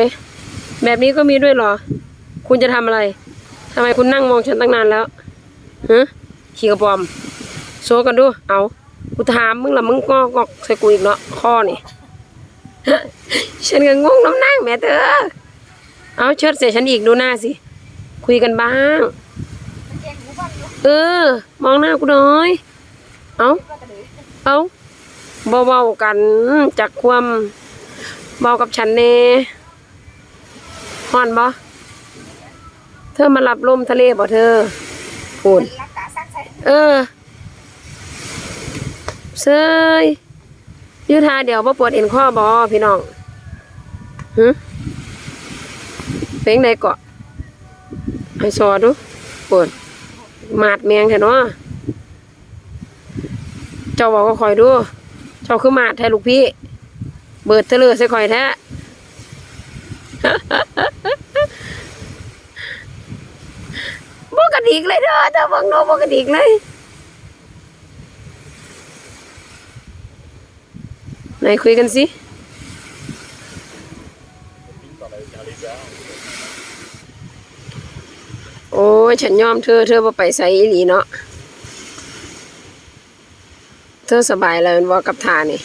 ยแบบนี้ก็มีด้วยเหรอ คุณจะทำอะไรทำไมคุณนั่งมองฉันตั้งนานแล้วฮะขี่กระปอม โซกันดู เอากูถามมึงละมึงก็กอกใส่กูอีกเนาะข้อนี่ฉันก็งงน้ำนั่งแม่เธอเอาเชิดใส่ฉันอีกดูหน้าสิ คุยกันบ้าง เออ มองหน้ากูหน่อย เอาเอาเบาๆกันจากความเบากับฉันเน่ ฮ้อนบ่เธอมารับลมทะเลบ่เธอพูดเออเซยอยูทาเดี๋ยวบ่ปวดเอ็นข้อบอพี่น้องหึเพลงใดเกาะให้สอดูปวดมาดแมงแท้เนาะเจ้าบอกก็คอยดู เจ้าคือมาดแท้ลูกพี่ เบิดเทะเลอใส่คอยแท้ บกกระดิกเลยเด้อเด้อบังโนบกกระดิกเลยไหนคุยกันสิโอ้ยฉันยอมเธอเธอมาไปใส่อีหลีเนาะเธอสบายแล้วมันบอกกับทานี่